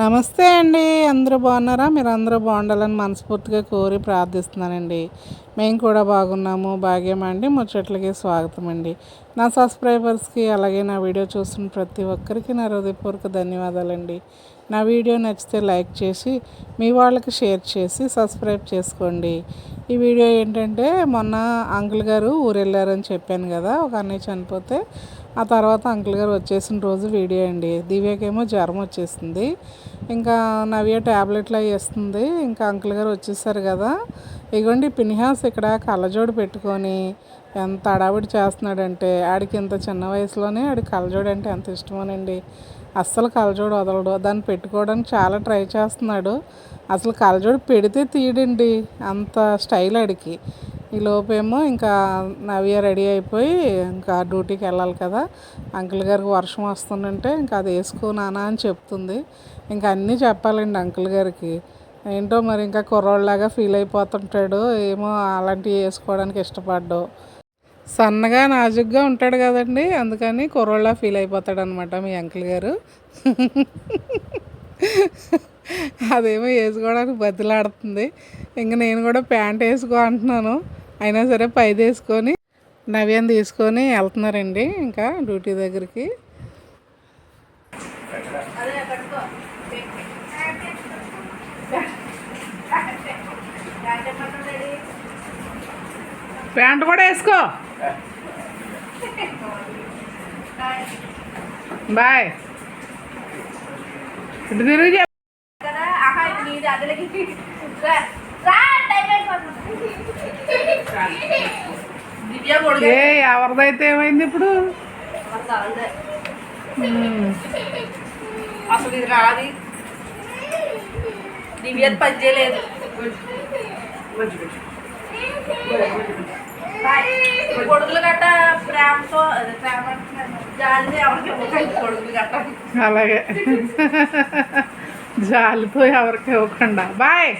నమస్తే అండి. అందరూ బాగున్నారా? మీరు అందరూ బాగుండాలని మనస్ఫూర్తిగా కోరి ప్రార్థిస్తున్నానండి. మేము కూడా బాగున్నాము. భాగ్యమండి ముచ్చట్లకి స్వాగతం అండి. నా సబ్స్క్రైబర్స్కి అలాగే నా వీడియో చూస్తున్న ప్రతి ఒక్కరికి నా హృదయపూర్వక ధన్యవాదాలండి. నా వీడియో నచ్చితే లైక్ చేసి మీ వాళ్ళకి షేర్ చేసి సబ్స్క్రైబ్ చేసుకోండి. ఈ వీడియో ఏంటంటే మొన్న అంకుల్ గారు ఊరు వెళ్ళారని చెప్పాను కదా. ఒక అన్నయ్య చనిపోతే ఆ తర్వాత అంకుల్ గారు వచ్చేసిన రోజు వీడియో అండి. దివ్యకేమో జ్వరం వచ్చేసింది. ఇంకా నవ్య ట్యాబ్లెట్లు అవి వేస్తుంది. ఇంకా అంకుల్ గారు వచ్చేసారు కదా. ఇగోండి పిన్హాస్ ఇక్కడ కళ్ళజోడు పెట్టుకొని ఎంత అడావిడి చేస్తున్నాడంటే ఆడికి ఇంత చిన్న వయసులోనే ఆడి కళ్ళజోడు అంటే ఎంత ఇష్టమోనండి. అస్సలు కళ్ళజోడు వదలడు. దాన్ని పెట్టుకోవడానికి చాలా ట్రై చేస్తున్నాడు. అసలు కళ్ళజోడు పెడితే తీయడండి. అంత స్టైల్ ఆడికి. ఈ లోపేమో ఇంకా నవ్య రెడీ అయిపోయి ఇంకా డ్యూటీకి వెళ్ళాలి కదా. అంకుల్ గారికి వర్షం వస్తుందంటే ఇంకా అది వేసుకో నానా అని చెప్తుంది. ఇంకా అన్నీ చెప్పాలండి అంకుల్ గారికి. ఏంటో మరి ఇంకా కుర్రోళ్ళలాగా ఫీల్ అయిపోతుంటాడు. ఏమో అలాంటివి వేసుకోవడానికి ఇష్టపడ్డు. సన్నగా నాజుగ్గా ఉంటాడు కదండి. అందుకని కుర్రోళ్ళ ఫీల్ అయిపోతాడు అనమాట మీ అంకుల్ గారు. అదేమో వేసుకోవడానికి బతిలాడుతుంది ఇంక నేను కూడా ప్యాంట్ వేసుకో అంటున్నాను. అయినా సరే పైది వేసుకొని నవ్యం తీసుకొని వెళ్తున్నారండి ఇంకా డ్యూటీ దగ్గరికి. ప్యాంట్ కూడా వేసుకో. బాయ్. ఇటు తిరిగి చెప్పు. కదా ఆహా ఇది నీది అదలకి రా రా, టైం అయిపోతుంది దివ్య కొడుకు ఏ ఎవరిదైతే ఏమైంది ఇప్పుడు. అసలు ఇది రాది. దివ్య పని చేయలేదు. కొడుకులు గట్ట ప్రేమతో. జాలి ఎవరికి ఇవ్వకండి కొడుకులు గట్ట. అలాగే. జాలితో ఎవరికి ఇవ్వకుండా. బాయ్.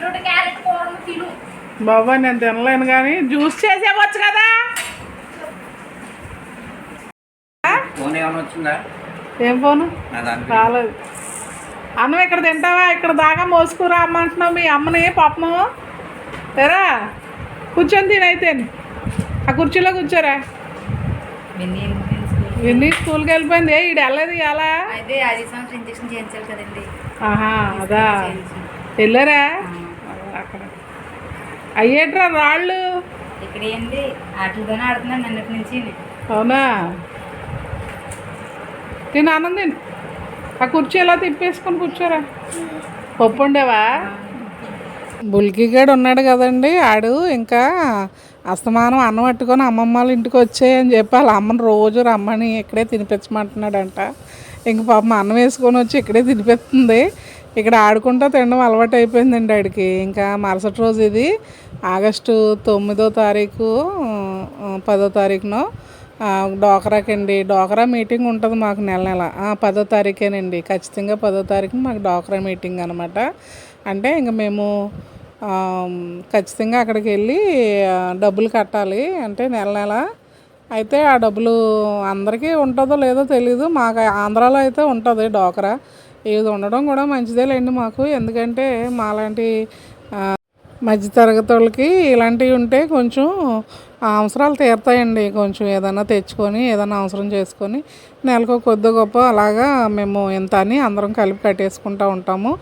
బీట్రూట్ క్యారెట్ కూరలు తిను. బాబా నేను తినలేను కానీ జ్యూస్ చేసేవచ్చు కదా? ఫోన్ ఏమైనా వచ్చిందా? ఏం ఫోను? రాలేదు. అన్నం ఇక్కడ తింటావా? ఇక్కడ దాకా మోసుకురా అమ్మంటున్నావు మీ అమ్మని పాపము. తెరా కూర్చొని తినైతే ఆ కుర్చీలో కూర్చోరా. విన్ని స్కూల్కి వెళ్ళిపోయింది. ఈడు వెళ్ళలేదు ఎలా అయితే ఐదు సంవత్సరం ఇంజక్షన్ చేయించాలి కదండి. ఆహా అదా. వెళ్ళారా? అయ్యేట్రా రాళ్ళు? ఇక్కడ ఏంటి వాటితోనే ఆడుతున్నాను నిన్నటి నుంచి. అవునా? తిను ఆనంద్ ఆ కుర్చీ ఎలా తిప్పేసుకొని కూర్చోరా? పప్పు ఉండేవా బుల్కిగాడు ఉన్నాడు కదండి ఆడు. ఇంకా అస్తమానం అన్నం పట్టుకొని అమ్మమ్మ వాళ్ళ ఇంటికి వచ్చాయని చెప్పి వాళ్ళ అమ్మని రోజు రమ్మని ఇక్కడే తినిపించమంటున్నాడంట. ఇంక పాపం అన్నం వేసుకొని వచ్చి ఇక్కడే తినిపిస్తుంది. ఇక్కడ ఆడుకుంటూ తినడం అలవాటు అయిపోయిందండి ఆడికి. ఇంకా మరుసటి రోజు ఇది. ఆగస్టు తొమ్మిదో తారీఖు పదో తారీఖునో ఆ, డోకరాకండి డోకరా మీటింగ్ ఉంటుంది మాకు నెల నెల. పదో తారీఖేనండి. ఖచ్చితంగా పదో తారీఖున మాకు డోకరా మీటింగ్ అనమాట అంటే ఇంక మేము ఖచ్చితంగా అక్కడికి వెళ్ళి డబ్బులు కట్టాలి. అంటే నెల నెల. అయితే ఆ డబ్బులు అందరికీ ఉంటుందో లేదో తెలీదు. మాకు ఆంధ్రాలో అయితే ఉంటుంది డోకరా. ఇది ఉండడం కూడా మంచిదేలేండి మాకు. ఎందుకంటే మాలాంటి మధ్యతరగతి వాళ్ళకి ఇలాంటివి ఉంటే కొంచెం అవసరాలు తీరుతాయండి. కొంచెం ఏదైనా తెచ్చుకొని ఏదైనా అవసరం చేసుకొని నెలకు కొద్ది గొప్ప అలాగా మేము ఇంత అని అందరం కలిపి కట్టేసుకుంటూ ఉంటాము.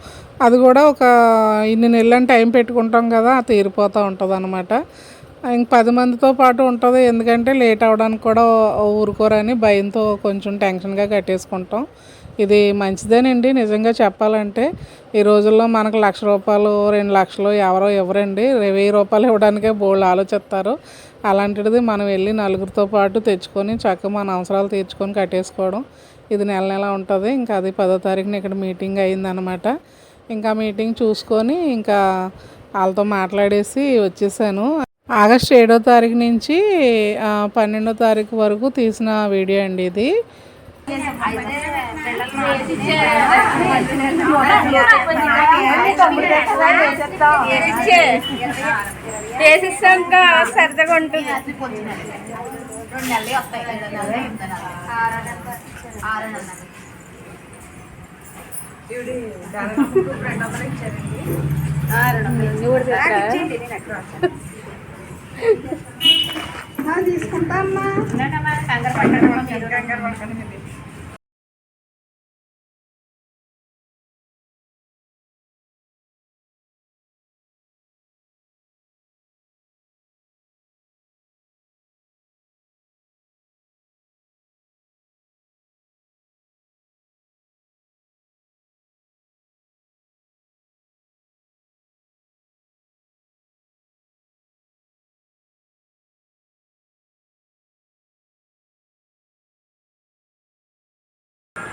అది కూడా ఒక ఇన్ని నెలలని టైం పెట్టుకుంటాం కదా తీరిపోతూ ఉంటుంది అనమాట ఇంక పది మందితో పాటు ఉంటుంది. ఎందుకంటే లేట్ అవ్వడానికి కూడా ఊరుకోరని భయంతో కొంచెం టెన్షన్గా కట్టేసుకుంటాం. ఇది మంచిదేనండి. నిజంగా చెప్పాలంటే ఈ రోజుల్లో మనకు లక్ష రూపాయలు రెండు లక్షలు ఎవరో ఇవ్వరండి. వెయ్యి రూపాయలు ఇవ్వడానికే బోళ్ళు ఆలోచిస్తారు. అలాంటిది మనం వెళ్ళి నలుగురితో పాటు తెచ్చుకొని చక్కగా మన అవసరాలు తీర్చుకొని కట్టేసుకోవడం ఇది నెల నెల ఉంటుంది. ఇంకా అది పదో తారీఖున ఇక్కడ మీటింగ్ అయిందనమాట ఇంకా మీటింగ్ చూసుకొని ఇంకా వాళ్ళతో మాట్లాడేసి వచ్చేసాను. ఆగస్ట్ ఏడో తారీఖు నుంచి పన్నెండో తారీఖు వరకు తీసిన వీడియో అండి ఇది. వేసిస్తాక సరదాగా ఉంటుంది రెండు నెలలు వస్తాయి తీసుకుంటా అమ్మా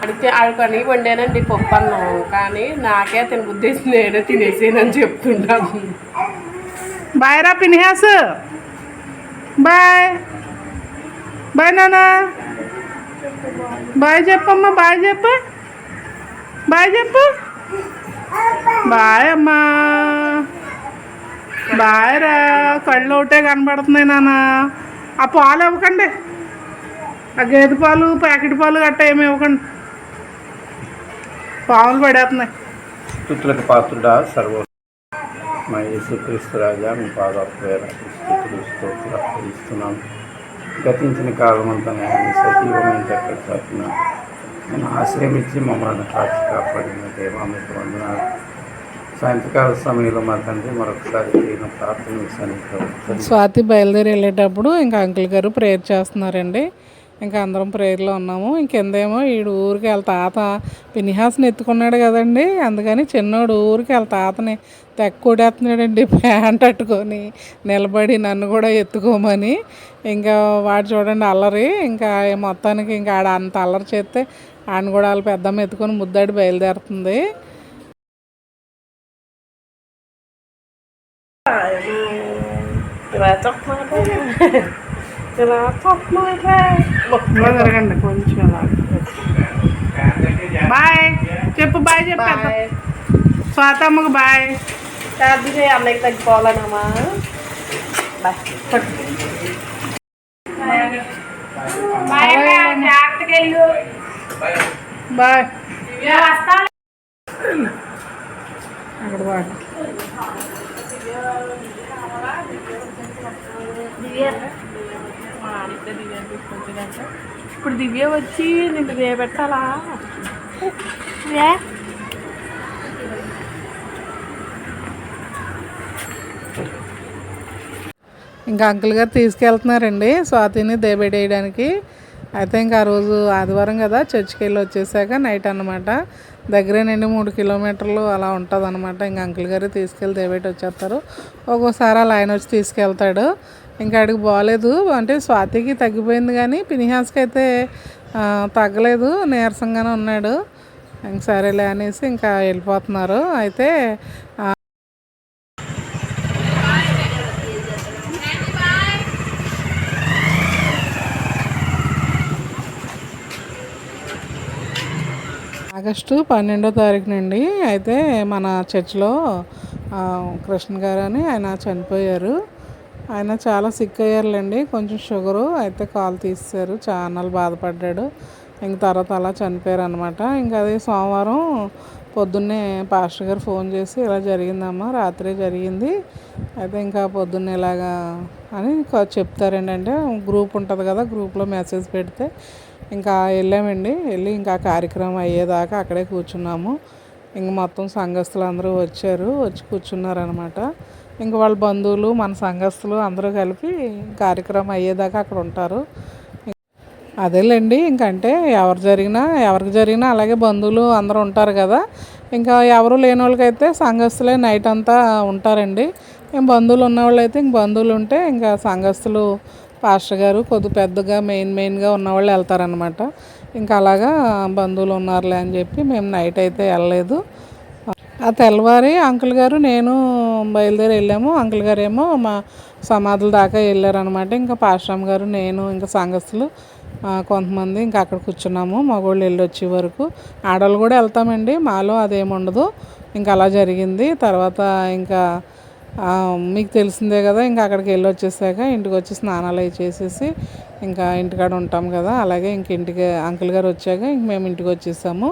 అడిగితే ఆడుకొని వండానండి పప్పు అన్నం కానీ నాకే అతని బుద్ధేసి నేనే తినేసేనని చెప్తుంటాను బాయ్ రా పినిహాస్. బాయ్. బాయ్ నానా బాయ్ చెప్పమ్మా బాయ్ చెప్పు. బాయ్ చెప్పు. బాయ్ అమ్మా. బాయ్ రా. కళ్ళు ఒకటే కనబడుతున్నాయి నాన్న. ఆ పాలు ఇవ్వకండి. ఆ గేదె పాలు ప్యాకెట్ పాలు గట్ట ఏమి ఇవ్వకండి. పాములు పడేస్తున్నాయి. స్థుతులకు పాత్రుడా సర్వ మా యేసుక్రీస్తు రాజా మీ పాద పేర స్థుతులు స్తోత్రాలు ఇస్తున్నాను గతించిన కాలం అంతా నేను సజీవమైన చక్కటి తరఫున నేను ఆశ్రమించి మమ్మల్ని కాచి కాపాడిన దేవా మీకు వందనాలు. సాయంత్రకాల సమయంలో మా తండ్రి మరొకసారి చేయన ప్రార్థన స్వాతి బయలుదేరి వెళ్ళేటప్పుడు ఇంకా అంకుల్ గారు ప్రేయర్ చేస్తున్నారండి. ఇంకా అందరం ప్రేయర్లో ఉన్నాము. ఇంకెందేమో ఈడు ఊరికి వాళ్ళ తాత పినిహాస్ని ఎత్తుకున్నాడు కదండి. అందుకని చిన్నోడు ఊరికి వాళ్ళ తాతని తెక్కూడేస్తున్నాడండి ప్యాంట్ అట్టుకొని. నిలబడి నన్ను కూడా ఎత్తుకోమని. ఇంకా వాడు చూడండి అల్లరి. ఇంకా మొత్తానికి ఇంకా ఆడ అంత అల్లరి చేస్తే ఆయన కూడా వాళ్ళ పెద్దమ్మ ఎత్తుకొని ముద్దాడి బయలుదేరుతుంది. ఇలా చెప్పమాట ఇలా చెప్పమాట ఇలా జరగండి కొంచెం అలా బాయ్ చెప్పు బాయ్ చెప్పు పెద్ద. బాయ్ స్వాతమ్మకు బాయ్ ఛార్జీ అన్నయ్యకి తగ్గిపోవాలనమ్మా బాయ్ జాగ్రత్తగా వెళ్ళు. బాయ్ ఇలా వస్తా అక్కడ బాయ్ ఇప్పుడు దివ్య వచ్చి నిన్ను రేపెట్టాలా ఇంకా అంకుల్ గారు తీసుకెళ్తున్నారండి స్వాతిని దేబెడేయడానికి. అయితే ఇంకా ఆ రోజు ఆదివారం కదా చర్చికి వెళ్ళి వచ్చేసాక నైట్ అనమాట దగ్గరేనండి మూడు కిలోమీటర్లు అలా ఉంటుంది అనమాట ఇంకా అంకుల్ గారు తీసుకెళ్ళి దేబెట్టి వచ్చేస్తారు ఒక్కోసారి అలా ఆయన వచ్చి తీసుకెళ్తాడు. ఇంకా అడిగి బాగలేదు అంటే స్వాతికి తగ్గిపోయింది కానీ పినిహాస్కి అయితే తగ్గలేదు. నీరసంగానే ఉన్నాడు. ఇంక సరేలే అనేసి ఇంకా వెళ్ళిపోతున్నారు. అయితే ఆగస్టు పన్నెండో తారీఖు నుండి అయితే మన చర్చిలో కృష్ణ గారు అని ఆయన చనిపోయారు. ఆయన చాలా సిక్ అయ్యారులేండి. కొంచెం షుగరు అయితే కాలు తీస్తారు చాలా బాధపడ్డాడు. ఇంక తర్వాత అలా చనిపోయారు అనమాట ఇంకా అది సోమవారం పొద్దున్నే పాస్టర్ గారు ఫోన్ చేసి ఇలా జరిగిందమ్మా రాత్రే జరిగింది. అయితే ఇంకా పొద్దున్నే ఇలాగా అని ఇంకా చెప్తారండి అంటే గ్రూప్ ఉంటుంది కదా గ్రూప్లో మెసేజ్ పెడితే ఇంకా వెళ్ళామండి. వెళ్ళి ఇంకా కార్యక్రమం అయ్యేదాకా అక్కడే కూర్చున్నాము. ఇంక మొత్తం సంఘస్థులు అందరూ వచ్చారు వచ్చి కూర్చున్నారనమాట ఇంక వాళ్ళ బంధువులు మన సంఘస్థులు అందరూ కలిపి కార్యక్రమం అయ్యేదాకా అక్కడ ఉంటారు. అదేలేండి ఇంకంటే ఎవరు జరిగినా ఎవరికి జరిగినా అలాగే బంధువులు అందరూ ఉంటారు కదా. ఇంకా ఎవరు లేని వాళ్ళకైతే సంఘస్థులే నైట్ అంతా ఉంటారండి. ఇంక బంధువులు ఉన్నవాళ్ళైతే ఇంక బంధువులు ఉంటే ఇంకా సంఘస్థులు పాస్టర్ గారు కొద్ది పెద్దగా మెయిన్ మెయిన్గా ఉన్నవాళ్ళు వెళ్తారనమాట ఇంకా అలాగా బంధువులు ఉన్నారులే అని చెప్పి మేము నైట్ అయితే వెళ్ళలేదు. ఆ తెల్లవారి అంకుల్ గారు నేను బయలుదేరి వెళ్ళాము. అంకుల్ గారు ఏమో మా సమాధుల దాకా వెళ్ళారనమాట ఇంకా పాశ్రామ్ గారు నేను ఇంకా సంఘస్థులు కొంతమంది ఇంకా అక్కడ కూర్చున్నాము. మగవాళ్ళు వెళ్ళి వచ్చే వరకు. ఆడవాళ్ళు కూడా వెళ్తామండి. మాలో అదేముండదు ఇంకా అలా జరిగింది. తర్వాత ఇంకా మీకు తెలిసిందే కదా ఇంకా అక్కడికి వెళ్ళి వచ్చేసాక ఇంటికి వచ్చి స్నానాలు అవి చేసేసి ఇంకా ఇంటికాడ ఉంటాం కదా. అలాగే ఇంక ఇంటికి అంకుల్ గారు వచ్చాక ఇంక మేము ఇంటికి వచ్చేసాము.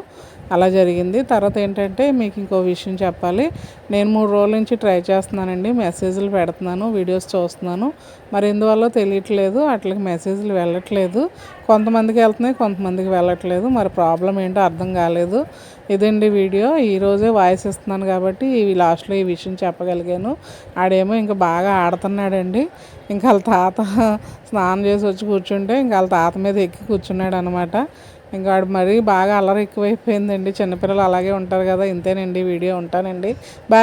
అలా జరిగింది. తర్వాత ఏంటంటే మీకు ఇంకో విషయం చెప్పాలి. నేను మూడు రోజుల నుంచి ట్రై చేస్తున్నానండి. మెసేజ్లు పెడుతున్నాను వీడియోస్ చూస్తున్నాను. మరి ఎందువల్ల తెలియట్లేదు? అట్లకి మెసేజ్లు వెళ్ళట్లేదు. కొంతమందికి వెళ్తున్నాయి కొంతమందికి వెళ్ళట్లేదు. మరి ప్రాబ్లం ఏంటో అర్థం కాలేదు. ఇదండి వీడియో. ఈరోజే వాయిస్ ఇస్తున్నాను కాబట్టి ఈ లాస్ట్లో ఈ విషయం చెప్పగలిగాను. ఆడేమో ఇంకా బాగా ఆడుతున్నాడండి. ఇంకా వాళ్ళ తాత స్నానం చేసి వచ్చి కూర్చుంటే ఇంకా వాళ్ళ తాత మీద ఎక్కి కూర్చున్నాడు అనమాట ఇంకా ఆడు మరీ బాగా అల్లరి ఎక్కువైపోయిందండి. చిన్నపిల్లలు అలాగే ఉంటారు కదా ఇంతేనండి వీడియో ఉంటానండి. బాయ్.